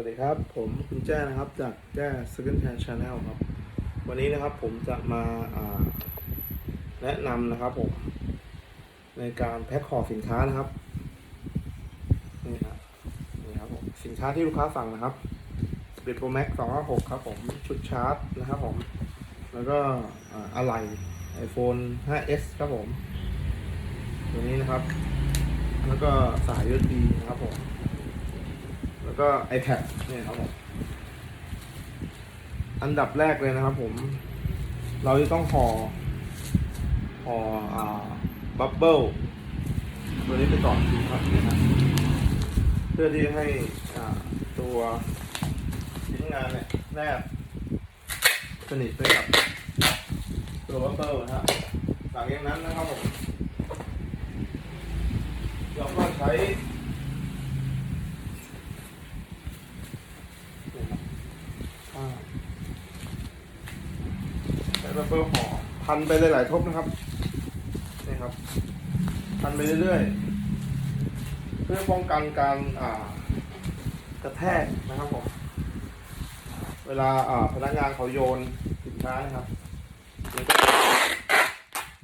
วัสดีครับ ผมคุณแจ้นะครับจากแจ้ Second Hand Channel ครับ วันนี้นะครับผมจะมาาแนะนำนะครับผม ในการแพ็คห่อสินค้านะครับนี่ครับนี่ครับผมสินค้าที่ลูกค้าสั่งนะครับ Speed Pro Max 256ครับผมชุดชาร์จนะครับผม แล้วก็อะไหล่ iPhone 5s ครับผมตัวนี้นะครับ แล้วก็สาย USB นะครับผม ก็ iPad เนี่ยครับผมอันดับแรกเลยนะครับผม เราจะต้องห่อห่ออ่าบับเบิลตัวนี้ไปก่อนครับนี่ครับเพื่อที่ให้อ่าตัวชิ้นงานเนี่ยแนบสนิทไปกับตัวบับเบิลนะครับหลังจากนั้นนะครับผมเราก็ใช้ อ่า ใช้บับเบิลห่อพันไปหลายๆทบนะครับนี่ครับ พันไปเรื่อยๆ เพื่อป้องกันการอ่ากระแทกนะครับผมเวลาอ่าพนักงานเขาโยนสินค้านะครับมันก็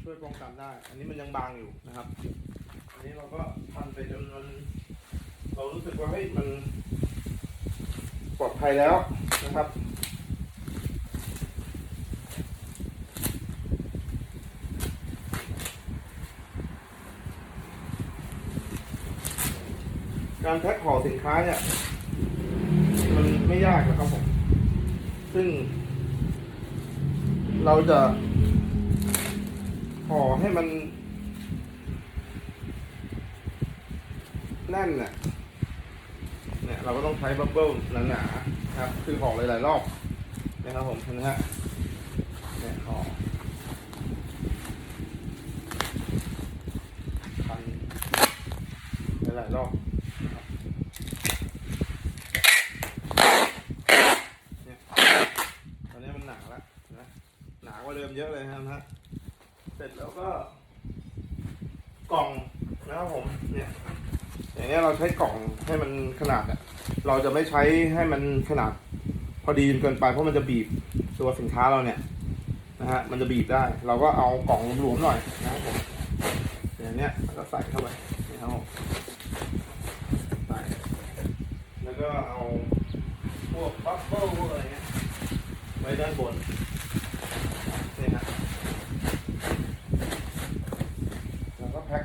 ช่วยป้องกันได้ อันนี้มันยังบางอยู่นะครับ อันนี้เราก็พันไปจนมันเรารู้สึกว่าเฮ้ยมันปลอดภัยแล้วนะครับ การแพ็คห่อสินค้าเนี่ย มันไม่ยากนะครับผม ซึ่ง เราจะห่อให้มัน แน่นน่ะเนี่ยเราก็ต้องใช้บับเบิ้ลหนาๆครับ คือห่อหลายๆรอบนะครับผมเห็นไหมฮะเนี่ยห่อพันหลายๆรอบนะครับเนี่ยตอนนี้มันหนาแล้วนะหนา กว่าเดิมเยอะเลยนะครับฮะเสร็จแล้วก็กล่องนะครับผมเนี่ยอย่างนี้ยเราใช้กล่องให้มันขนาดอะเราจะไม่ใช้ให้มันขนาดพอดีจนเกินไปเพราะมันจะบีบตัวสินค้าเราเนี่ยนะฮะมันจะบีบได้ เราก็เอากล่องหลวมๆหน่อยนะครับผมอย่างเนี้ยแล้วก็ใส่เข้าไปนี่ครับผมใส่แล้วก็เอาพวกบัฟเฟิลพวกอะไรเงี้ยไว้ด้านบนฮะแล้วก็แพ็ค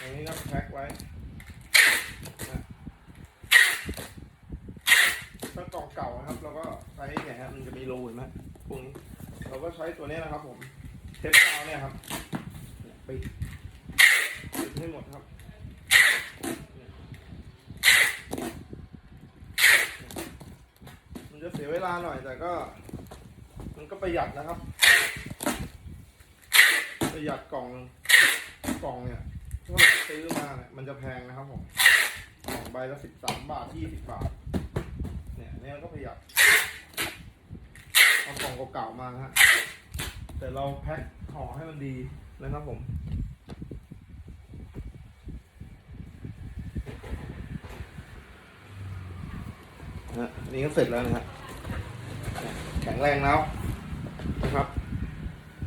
ตรงนี้ก็แพ็คไว้นะถ้ากล่องเก่านะครับ เราก็ใช้เนี่ยฮะมันจะมีรูเห็นไหมพวกนี้ เราก็ใช้ตัวนี้นะครับ ผมเทปกาวเนี่ยครับปิดปิดให้หมดครับมันจะเสียเวลาหน่อยแต่ก็ มันก็ประหยัดนะครับ ประหยัดกล่องกล่องเนี่ยถ้าเราซื้อมาเนี่ยมันจะแพงนะครับผมกล่องใบละสิบสามบาทยี่สิบบาท เนี่ยนเนี่ยก็ประหยัด เอากล่องเก่าๆมาฮะแต่เราแพ็คห่อให้มันดีนะครับผมนะนี้ก็เสร็จแล้วนะฮะแข็งแรงแล้วนะครับ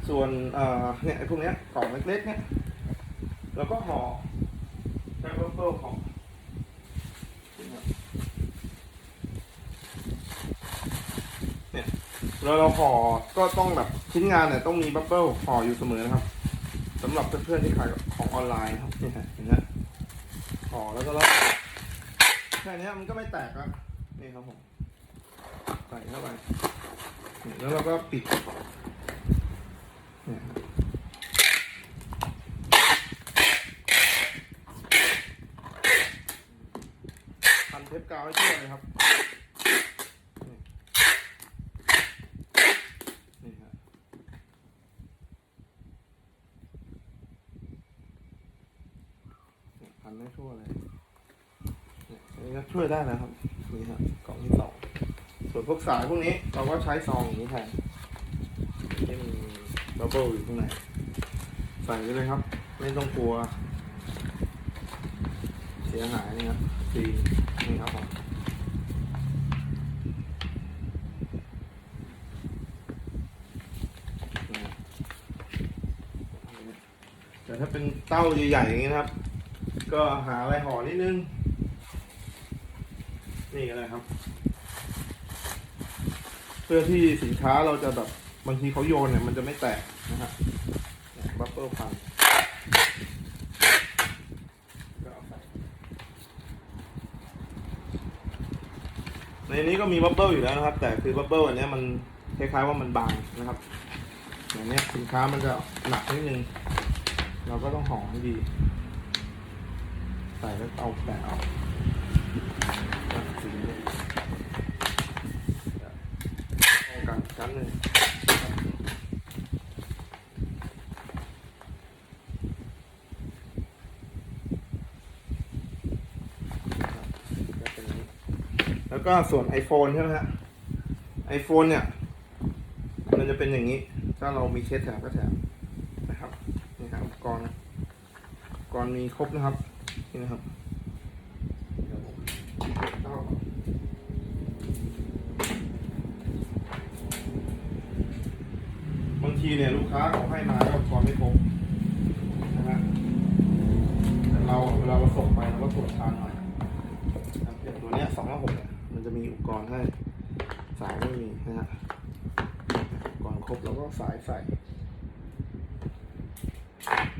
ส่วนเอ่อเนี่ยไอ้พวกเนี้ยกล่องเล็กๆเนี่ยแล้วก็ห่อใช้บัฟเฟิลห่อเนี่ย แล้วเราห่อก็ต้องแบบชิ้นงานเนี่ยต้องมีบัฟเฟิลห่ออยู่เสมอนะครับสำหรับเพื่อนๆที่ขายของออนไลน์ครับเนี่ยเห็นไหมห่อแล้วก็แล้วแค่นี้มันก็ไม่แตกแล้วนี่ครับผมใส่เข้าไปแล้วเราก็ปิดเนี่ยพันเทปกาวให้ทั่วเลยครับ นี่นี่ครับ เนี่ยพันให้ทั่วเลยอันนี้ก็ช่วยได้นะครับนี่ครับกล่องที่สองส่วนพวกสายพวกนี้เราก็ใช้ซองอย่างนี้แทนที่มีบับเบิลอยู่ข้างในใส่ไปเลยครับ ไม่ต้องกลัว เสียหายนี่ครับซีนี่ครับผมแต่ถ้าเป็นเต้าใหญ่ๆอย่างนี้นะครับ ก็หาอะไรห่อนิดนึง นี่ก็ได้ครับ เพื่อที่สินค้าเราจะแบบบางทีเขาโยนเนี่ยมันจะไม่แตกนะครับบัฟเฟิลพันในนี้ก็มีบับเบิลอยู่แล้วนะครับ แต่คือบับเบิลอันนี้มันคล้ายๆว่ามันบางนะครับ อย่างนี้สินค้ามันจะหนักนิดนึง เราก็ต้องห่อให้ดี ใส่แล้วเอาแปะเอาอะสีนี้ป้องกันชั้นเป็นอย่างนี้แล้วก็ส่วน iPhone ใช่ไหมฮะ iPhone เนี่ย มันจะเป็นอย่างนี้ ถ้าเรามีเคสแถมก็แถมนะครับ นี่ครับอุปกรณ์อุปกรณ์มีครบนะครับ นี่นะครับาบางทีเนี่ยลูกค้าเขาให้มาก็อุปกรณ์ไม่ครบนะฮะแต่เราเวลาเราส่งไปเราก็ตรวจทานหน่อยนะอย่างตัวเนี้ยสองห้าหกเนี่ยมันจะมีอุปกรณ์ให้สายไม่มีนะฮะอุปกรณ์ครบแล้วก็สายใส่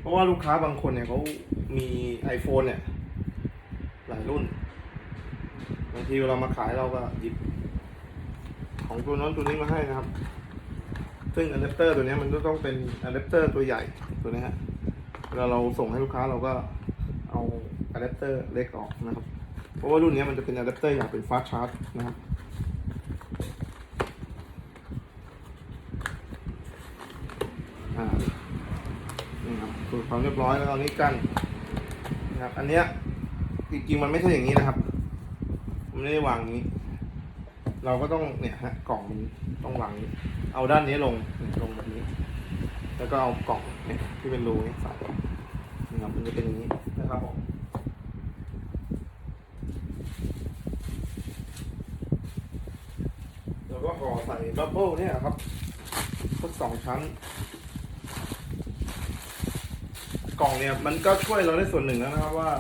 เพราะว่าลูกค้าบางคนเนี่ยเขามี iPhone เนี่ย หลายรุ่น บางทีเรามาขายเราก็หยิบ ของตัวนั้นตัวนี้มาให้นะครับ ซึ่งอะแดปเตอร์ตัวเนี้ยมันก็ต้องเป็นอะแดปเตอร์ตัวใหญ่ตัวนี้ฮะเวลาเราส่งให้ลูกค้าเราก็เอาอะแดปเตอร์เล็กออกนะครับ เพราะว่ารุ่นเนี้ยมันจะเป็นอะแดปเตอร์อย่างเป็นฟาสชาร์จนะครับ อ่า นี่ ความเรียบร้อยแล้วตอนนี้กันนะครับ อันเนี้ยจริงๆมันไม่ใช่อย่างนี้นะครับ มันไม่ได้วางนี้ เราก็ต้องเนี่ยฮะกล่องมันต้องวางนี้ เอาด้านนี้ลงลงแบบนี้ แล้วก็เอากล่องเนี่ยที่เป็นรูนี่ใส่นะครับมันจะเป็นอย่างนี้นะครับผมแล้วก็ห่อใส่บับเบิ้ลเนี่ยครับสักสองชั้น กล่องเนี่ยมันก็ช่วยเราได้ส่วนหนึ่งแล้วนะครับว่า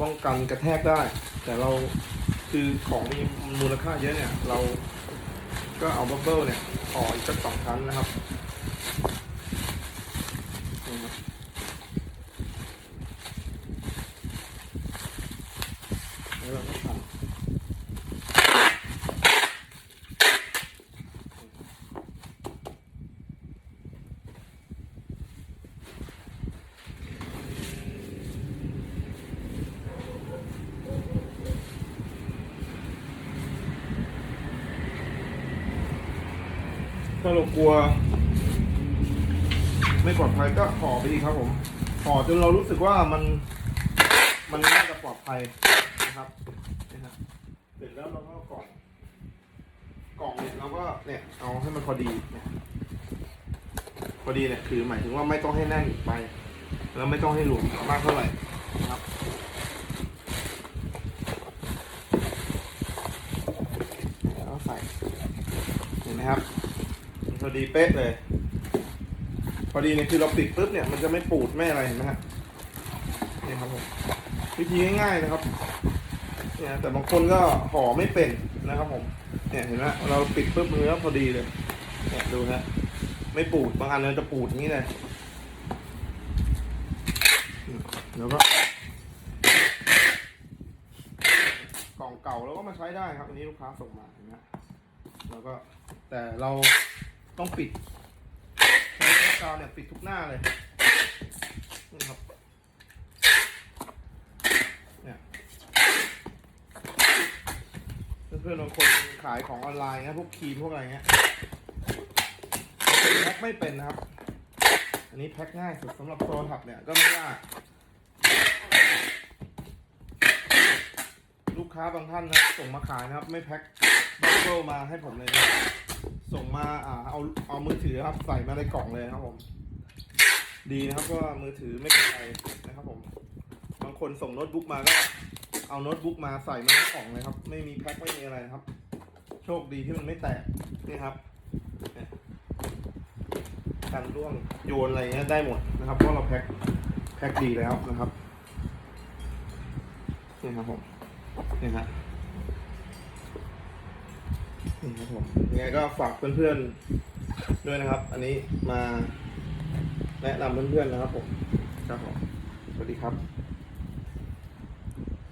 ป้องกันกระแทกได้ แต่เราคือของมีมูลค่าเยอะเนี่ย เราก็เอาบับเบิลเนี่ยห่ออีกสักสองชั้นนะครับนี่ครับแล้วเราก็ทำ ถ้าเรากลัว ไม่ปลอดภัยก็ห่อไปดีครับผมห่อจนเรารู้สึกว่ามันมันน่าจะปลอดภัยนะครับนี่ครับเสร็จแล้วเราก็กล่องกล่องเนี่ยเราก็เนี่ยเอาให้มันพอดีเนี่ยพอดีเนี่ยคือหมายถึงว่าไม่ต้องให้แน่นไป แล้วไม่ต้องให้หลวมมากเท่าไหร่นะครับแล้วใส่เห็นไหมครับ พอดีเป๊ะเลย พอดีเนี่ยคือเราปิดปุ๊บเนี่ยมันจะไม่ปูดไม่อะไรเห็นไหมฮะนี่ครับผมวิธีง่ายๆนะครับเนี่ยแต่บางคนก็ห่อไม่เป็นนะครับผมเนี่ยเห็นไหมเราปิดปุ๊บมือแล้วพอดีเลยเนี่ยดูฮะไม่ปูดบางอันมันจะปูดอย่างนี้เลยอืมแล้วก็กล่องเก่าเราก็มาใช้ได้ครับอันนี้ลูกค้าส่งมาเห็นไหมแล้วก็แต่เรา ต้องปิดกาวเนี่ยปิดทุกหน้าเลยนี่ครับเนี่ยเพื่อนๆบางคนขายของออนไลน์นะพวกครีมพวกอะไรเงี้ยแพ็คไม่เป็นนะครับ อันนี้แพ็คง่ายสุดสำหรับโทรศัพท์เนี่ยก็ไม่ยากลูกค้าบางท่านนะส่งมาขายนะครับ ไม่แพ็คบับเบิลมาให้ผมเลยนะ มาอ่าเอาเอามือถือครับใส่มาในกล่องเลยครับผม ดีนะครับก็มือถือไม่เป็นไรนะครับผม บางคนส่งโน้ตบุ๊กมาก็เอาโน้ตบุ๊กมาใส่มาในกล่องเลยครับ ไม่มีแพ็คไม่มีอะไรนะครับ โชคดีที่มันไม่แตกนี่ครับกันร่วงโยนอะไรเงี้ยได้หมดนะครับเพราะเราแพ็คแพ็คดีแล้วนะครับนี่ครับผมนี่ฮะ ครับผมยังไงก็ฝากเพื่อนๆด้วยนะครับ อันนี้มาแนะนำเพื่อนๆนะครับผมครับผมสวัสดีครับ